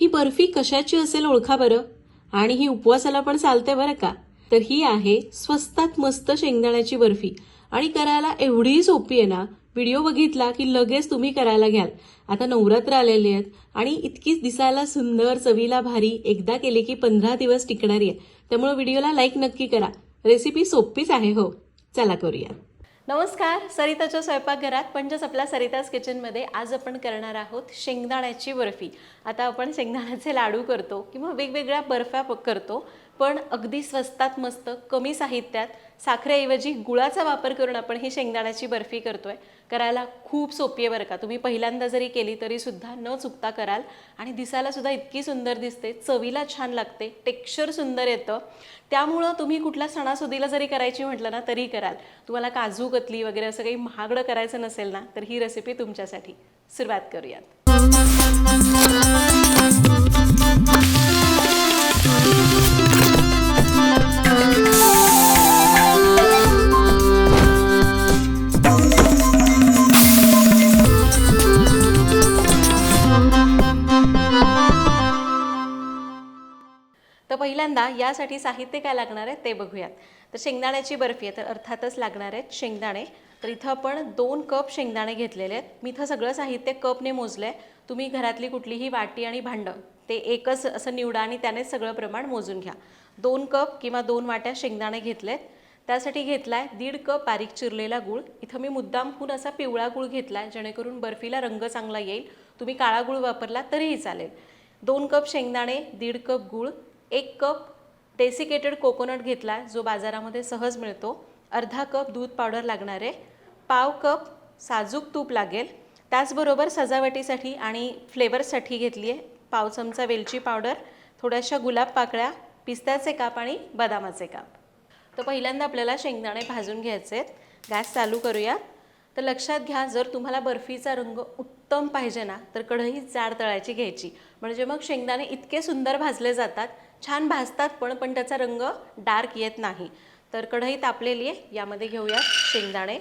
ही बर्फी कशाची असेल ओळखा बरं? आणि ही उपवासाला पण चालते बरं का? तर ही आहे स्वस्तात मस्त शेंगदाण्याची बर्फी. आणि करायला एवढी सोपी आहे ना? व्हिडिओ बघितला की लगेच तुम्ही करायला घ्याल. आता नवरात्र आलेले आहेत आणि इतकीच दिसायला सुंदर चवीला भारी एकदा केली की पंधरा दिवस टिकणारी आहे. त्यामुळे व्हिडिओला लाईक नक्की करा. रेसिपी सोपीच आहे हो. चला करूया नमस्कार सरिताच्या स्वयंपाकघरात म्हणजेच आपल्या सरिताज किचनमध्ये आज आपण करणार आहोत शेंगदाण्याची बर्फी. आता आपण शेंगदाण्याचे लाडू करतो किंवा वेगवेगळ्या बर्फ्या करतो. पण अगदी स्वस्तात मस्त कमी साहित्यात साखरेऐवजी गुळाचा वापर करून आपण ही शेंगदाण्याची बर्फी करतोय. करायला खूप सोपी आहे बरं का. तुम्ही पहिल्यांदा जरी केली तरी सुद्धा न चुकता कराल. आणि दिसायला सुद्धा इतकी सुंदर दिसते चवीला छान लागते टेक्स्चर सुंदर येतं. त्यामुळं तुम्ही कुठल्या सणासुदीला जरी करायची म्हटलं ना तरी कराल. तुम्हाला काजू कतली वगैरे असं काही महागडं करायचं नसेल ना तर ही रेसिपी तुमच्यासाठी. सुरुवात करूयात. पहिल्यांदा यासाठी साहित्य काय लागणार आहे ते बघूयात. तर शेंगदाण्याची बर्फी आहे तर अर्थातच लागणार आहेत शेंगदाणे. तर इथं आपण दोन कप शेंगदाणे घेतलेले आहेत. मी इथं सगळं साहित्य कपने मोजलं आहे तुम्ही घरातली कुठलीही वाटी आणि भांडं ते एकच असं निवडा आणि त्यानेच सगळं प्रमाण मोजून घ्या. दोन कप किंवा दोन वाट्या शेंगदाणे घेतलेत. त्यासाठी घेतला आहे दीड कप बारीक चिरलेला गूळ. इथं मी मुद्दामहून असा पिवळा गूळ घेतला आहे जेणेकरून बर्फीला रंग चांगला येईल. तुम्ही काळा गूळ वापरला तरीही चालेल. दोन कप शेंगदाणे दीड कप गूळ. एक कप डेसिकेटेड कोकोनट घेतला आहे जो बाजारामध्ये सहज मिळतो. अर्धा कप दूध पावडर लागणार आहे. पाव कप साजूक तूप लागेल. त्याचबरोबर सजावटीसाठी आणि फ्लेवरसाठी घेतली आहे. पाव चमचा वेलची पावडर थोड्याशा गुलाब पाकळ्या पिस्त्याचे काप आणि बदामाचे काप. तर पहिल्यांदा आपल्याला शेंगदाणे भाजून घ्यायचे आहेत. गॅस चालू करूया. तर लक्षात घ्या जर तुम्हाला बर्फीचा रंग उत्तम पाहिजे ना तर कढई जाड तळायची घ्यायची. म्हणजे मग शेंगदाणे इतके सुंदर भाजले जातात छान भाजतात पण पण त्याचा रंग डार्क येत नाही. तर कढई तापलेली आहे यामध्ये घेऊयात शेंगदाणे.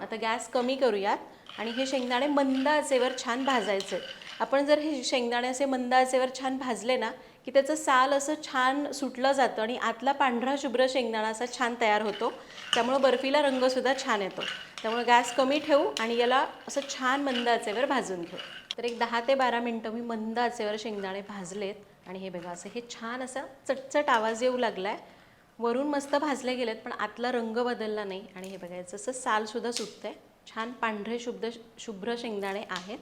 आता गॅस कमी करूयात आणि हे शेंगदाणे मंद आचेवर छान भाजायचे. आपण जर हे शेंगदाणे असे मंद आचेवर छान भाजले ना की त्याचं साल असं छान सुटलं जातं आणि आतला पांढरा शुभ्र शेंगदाणा असा छान तयार होतो त्यामुळं बर्फीला रंगसुद्धा छान येतो. त्यामुळे गॅस कमी ठेवू आणि याला असं छान मंद आचेवर भाजून घेऊ. तर एक दहा ते बारा मिनटं मी मंद आचेवर शेंगदाणे भाजलेत. आणि हे बघा असं हे छान असा चटचट आवाज येऊ लागला आहे वरून मस्त भाजले गेलेत पण आतला रंग बदलला नाही. आणि हे बघायचं असं सालसुद्धा सुटतंय. छान पांढरे शुभ्र शुभ्र शेंगदाणे आहेत.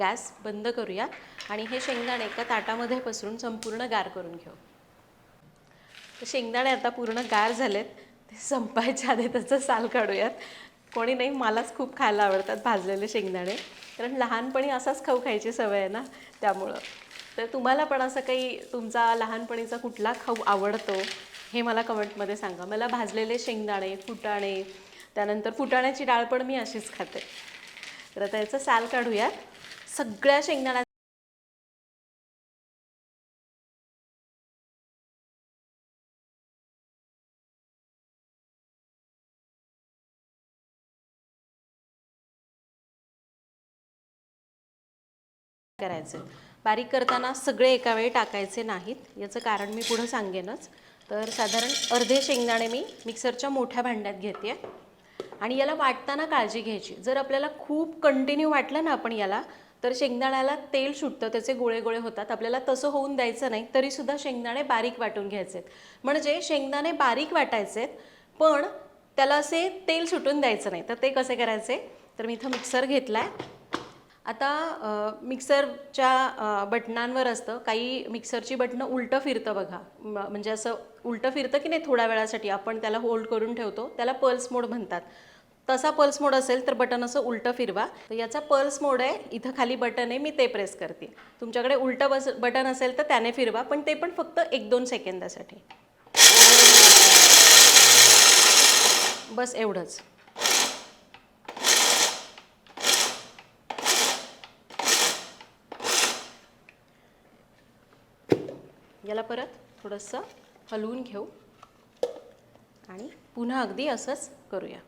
गॅस बंद करूया. आणि हे शेंगदाणे एका ताटामध्ये पसरून संपूर्ण गार करून घेऊ. तर शेंगदाणे आता पूर्ण गार झालेत. ते संपायच्या आधी त्याचं साल काढूयात. कोणी नाही मलाच खूप खायला आवडतात भाजलेले शेंगदाणे. कारण लहानपणी असाच खाऊ खायची सवय आहे ना त्यामुळं. तर तुम्हाला पण असं काही तुमचा लहानपणीचा कुठला खाऊ आवडतो हे मला कमेंटमध्ये सांगा. मला भाजलेले शेंगदाणे फुटाणे त्यानंतर फुटाण्याची डाळ पण मी अशीच खाते. तर आता याचं साल काढूयात. सगळ्या शेंगदाण्या करायचे. बारीक करताना सगळे एका वेळी टाकायचे नाहीत. याचं कारण मी पुढं सांगेनच. तर साधारण अर्धे शेंगदाणे मी मिक्सरच्या मोठ्या भांड्यात घेते. आणि याला वाटताना काळजी घ्यायची. जर आपल्याला खूप कंटिन्यू वाटलं ना आपण याला तर शेंगदाण्याला तेल सुटतं. त्याचे गोळे गोळे होतात. आपल्याला तसं होऊन द्यायचं नाही तरीसुद्धा शेंगदाणे बारीक वाटून घ्यायचेत म्हणजे शेंगदाणे बारीक वाटायचेत पण त्याला असे तेल सुटून द्यायचं नाही. तर ते कसे करायचे? तर मी इथं मिक्सर घेतला आहे आता मिक्सरच्या बटनांवर असतं. काही मिक्सरची बटणं उलटं फिरतं बघा. म्हणजे असं उलटं फिरतं की नाही थोड्या वेळासाठी. आपण त्याला होल्ड करून ठेवतो. त्याला पल्स मोड म्हणतात. तसा पल्स मोड असेल तर बटन असं उलटं फिरवा. तर याचा पल्स मोड आहे. इथं खाली बटन आहे. मी ते प्रेस करते. तुमच्याकडे उलटं बस बटन असेल तर त्याने फिरवा. पण ते पण फक्त एक दोन सेकंदासाठी. बस एवढंच. याला परत थोडंसं हलवून घेऊ. आणि पुन्हा अगदी असंच करूया.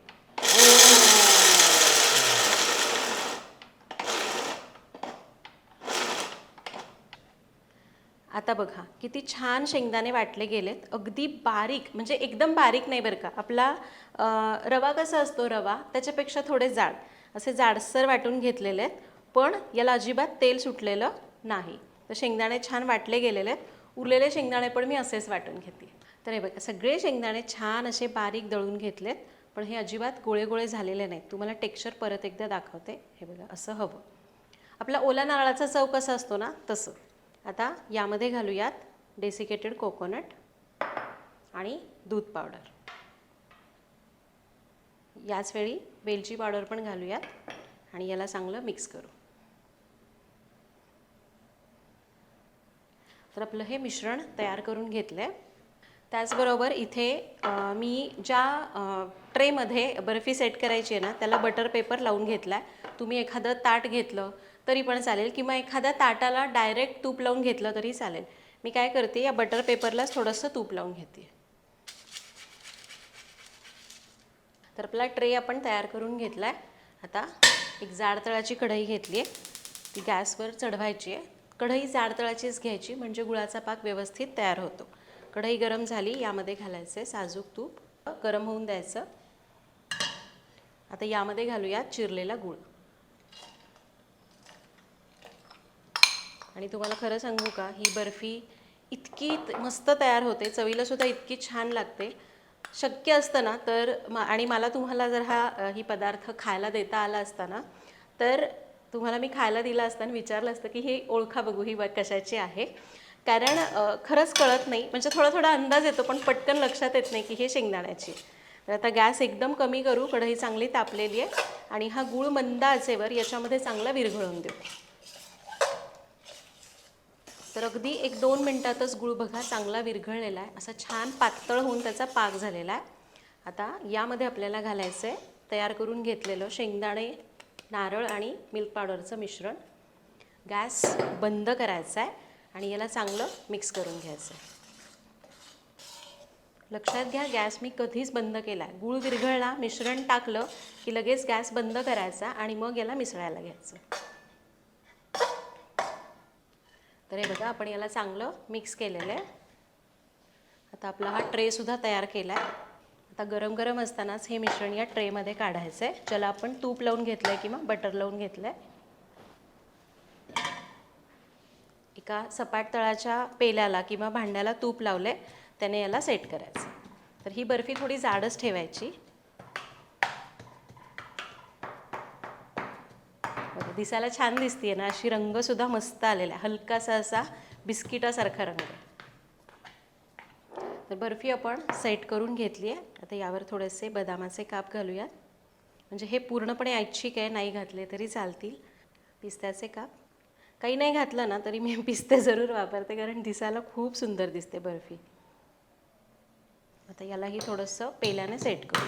आता बघा किती छान शेंगदाणे वाटले गेलेत. अगदी बारीक म्हणजे एकदम बारीक नाही बरं का. आपला रवा कसा असतो रवा? त्याच्यापेक्षा थोडे जाड. असे जाडसर वाटून घेतलेले आहेत. पण याला अजिबात तेल सुटलेलं नाही. तर शेंगदाणे छान वाटले गेलेले आहेत. उरलेले शेंगदाणे पण मी असेच वाटून घेते. तर हे बघा सगळे शेंगदाणे छान असे बारीक दळून घेतलेत पण हे अजिबात गोळे गोळे झालेले नाहीत. तुम्हाला टेक्स्चर परत एकदा दाखवते. हे बघा असं हवं. आपला ओला नारळाचा चव कसा असतो ना तसं. आता यामध्ये घालूयात डेसिकेटेड कोकोनट आणि दूध पावडर. याच वेळी वेलची पावडर पण घालूयात आणि याला चांगलं मिक्स करू. तर आपलं हे मिश्रण तयार करून घेतलं आहे त्याचबरोबर इथे मी ज्या ट्रेमध्ये बर्फी सेट करायची आहे ना त्याला बटर पेपर लावून घेतला आहे तुम्ही एखादं ताट घेतलं तरी पण चालेल किंवा एखाद्या ताटाला डायरेक्ट तूप लावून घेतलं तरी चालेल. मी काय करते या बटर पेपरलाच थोडंसं तूप लावून घेते. तर आपला ट्रे आपण तयार करून घेतला आहे आता एक जाड तळाची कढई घेतली आहे ती गॅसवर चढवायची आहे. कढई जाड तळाचीच घ्यायची म्हणजे गुळाचा पाक व्यवस्थित तयार होतो. कढई गरम झाली यामध्ये घालायचे साजूक तूप. गरम होऊन द्यायचं. आता यामध्ये घालूया चिरलेला गुळ. आणि तुम्हाला खरं सांगू का ही बर्फी इतकी मस्त तयार होते चवीला सुद्धा इतकी छान लागते. शक्य असतं ना तर आणि मला तुम्हाला जर हा ही पदार्थ खायला देता आला असताना तर तुम्हाला मी खायला दिला असताना आणि विचारलं असतं की हे ओळखा बघू ही कशाची आहे. कारण खरंच कळत नाही. म्हणजे थोडा थोडा अंदाज येतो पण पटकन लक्षात येत नाही की हे शेंगदाण्याची. तर आता गॅस एकदम कमी करू कढई चांगली तापलेली आहे आणि हा गूळ मंद आचेवर याच्यामध्ये चांगला विरघळून देऊ. तर अगदी एक दोन मिनटातच गुळ बघा चांगला विरघळलेला आहे. असा छान पातळ होऊन त्याचा पाक झालेला आहे. आता यामध्ये आपल्याला घालायचं आहे तयार करून घेतलेलं शेंगदाणे नारळ आणि मिल्क पावडरचं मिश्रण. गॅस बंद करायचा आहे आणि याला चांगलं मिक्स करून घ्यायचं आहे. लक्षात घ्या गॅस मी कधीच बंद केला आहे. गूळ विरघळला मिश्रण टाकलं की लगेच गॅस बंद करायचा आणि मग याला मिसळायला घ्यायचं. तर हे बघा आपण याला चांगलं मिक्स केलेलं आहे. आता आपला हा ट्रेसुद्धा तयार केला आहे. आता गरम गरम असतानाच हे मिश्रण या ट्रेमध्ये काढायचं आहे ज्याला आपण तूप लावून घेतलं आहे किंवा बटर लावून घेतलं आहे एका सपाट तळाच्या पेल्याला किंवा भांड्याला तूप लावले त्याने याला सेट करायचं. तर ही बर्फी थोडी जाडच ठेवायची. दिसायला छान दिसतीये ना? अशी रंगसुद्धा मस्त आलेला आहे हलकासा असा बिस्किटासारखा रंग. आहे तर बर्फी आपण सेट करून घेतली आहे आता यावर थोडेसे बदामाचे काप घालूयात. म्हणजे हे पूर्णपणे ऐच्छिक आहे नाही घातले तरी चालतील. पिस्त्याचे काप. काही नाही घातलं ना तरी मी पिस्ते जरूर वापरते कारण दिसायला खूप सुंदर दिसते बर्फी. आता यालाही थोडंसं पेल्याने सेट करू.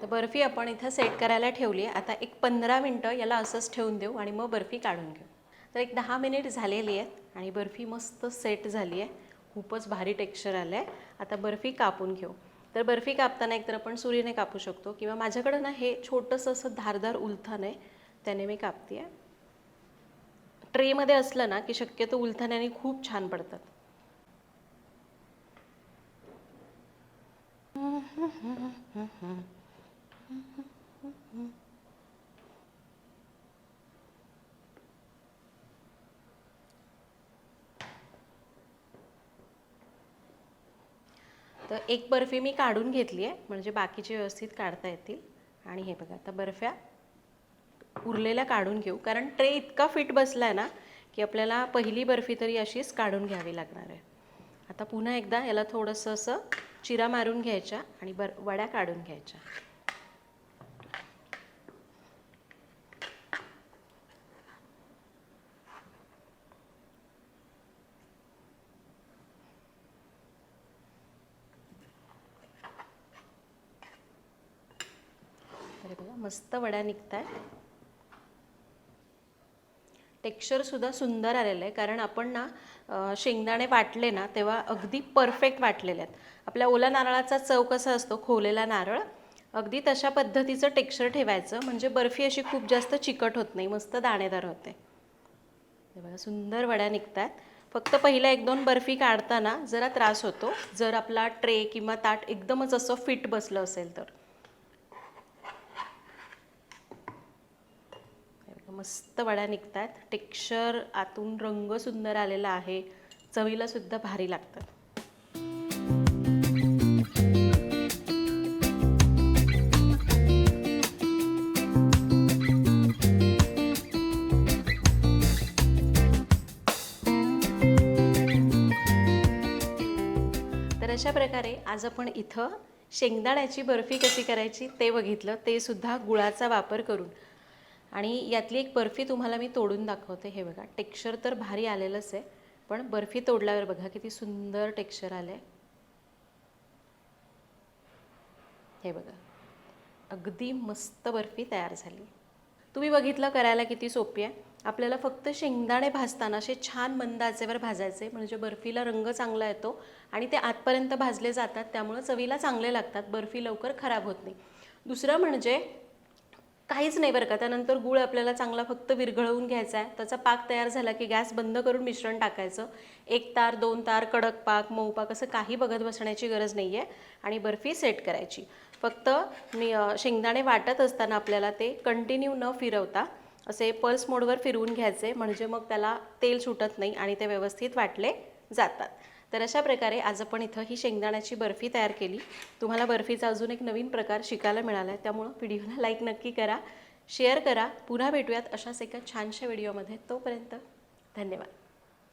तर बर्फी आपण इथं सेट करायला ठेवली आहे आता एक पंधरा मिनटं याला असंच ठेवून देऊ आणि मग बर्फी काढून घेऊ. तर एक दहा मिनिट झालेली आहेत आणि बर्फी मस्त सेट झाली आहे. खूपच भारी टेक्स्चर आलं आहे आता बर्फी कापून घेऊ. तर बर्फी कापताना एकतर आपण सुरीने कापू शकतो किंवा माझ्याकडं ना हे छोटंसं असं धारदार उलथान आहे त्याने मी कापते आहे ट्रेमध्ये असलं ना की शक्यतो उलथाण्याने खूप छान पडतात. तर एक बर्फी मी काढून घेतली आहे म्हणजे बाकीचे व्यवस्थित काढता येतील. आणि हे बघा आता बर्फ्या उरलेल्या काढून घेऊ. कारण ट्रे इतका फिट बसला आहे ना की आपल्याला पहिली बर्फी तरी अशीच काढून घ्यावी लागणार आहे. आता पुन्हा एकदा याला थोडंसं असं चिरा मारून घ्यायच्या आणि बर वड्या काढून घ्यायच्या तर हे बघा मस्त वड्या निघत आहे टेक्स्चरसुद्धा सुंदर आलेलं आहे. कारण आपण ना शेंगदाणे वाटले ना तेव्हा अगदी परफेक्ट वाटलेले आहेत. आपल्या ओला नारळाचा चव कसा असतो? खोवलेला नारळ. अगदी तशा पद्धतीचं टेक्स्चर ठेवायचं. म्हणजे बर्फी अशी खूप जास्त चिकट होत नाही. मस्त दाणेदार होते. बघा सुंदर वड्या निघतात फक्त पहिल्या एक दोन बर्फी काढताना जरा त्रास होतो. जर आपला ट्रे किंवा ताट एकदमच असं फिट बसलं असेल तर हे बघा, मस्त वड्या निघतात. टेक्स्चर आतून रंग सुंदर आलेला आहे. चवीला सुद्धा भारी लागतात. तर अशा प्रकारे आज आपण इथं शेंगदाण्याची बर्फी कशी करायची ते बघितलं. ते सुद्धा गुळाचा वापर करून. आणि यातली एक बर्फी तुम्हाला मी तोडून दाखवते. हे बघा टेक्स्चर तर भारी आलेलंच आहे पण बर्फी तोडल्यावर बघा किती सुंदर टेक्स्चर आलं आहे हे बघा अगदी मस्त बर्फी तयार झाली. तुम्ही बघितलं करायला किती सोपी आहे. आपल्याला फक्त शेंगदाणे भाजताना असे छान मंद आचेवर भाजायचे म्हणजे बर्फीला रंग चांगला येतो आणि ते आतपर्यंत भाजले जातात त्यामुळं चवीला चांगले लागतात बर्फी लवकर खराब होत नाही. दुसरं म्हणजे काहीच नाही बरं का. त्यानंतर गूळ आपल्याला चांगला फक्त विरघळवून घ्यायचा आहे. त्याचा पाक तयार झाला की गॅस बंद करून मिश्रण टाकायचं. एक तार दोन तार कडक पाक मऊ पाक असं काही बघत बसण्याची गरज नाही आहे आणि बर्फी सेट करायची. फक्त मी शेंगदाणे वाटत असताना आपल्याला ते कंटिन्यू न फिरवता असे पल्स मोडवर फिरवून घ्यायचे. म्हणजे मग त्याला तेल सुटत नाही आणि ते व्यवस्थित वाटले जातात. तर अशा प्रकारे आज आपण इथं ही शेंगदाण्याची बर्फी तयार केली. तुम्हाला बर्फीचा अजून एक नवीन प्रकार शिकायला मिळाला आहे त्यामुळं व्हिडिओला लाईक नक्की करा शेअर करा. पुन्हा भेटूयात अशाच एका छानशा व्हिडिओमध्ये. तोपर्यंत धन्यवाद.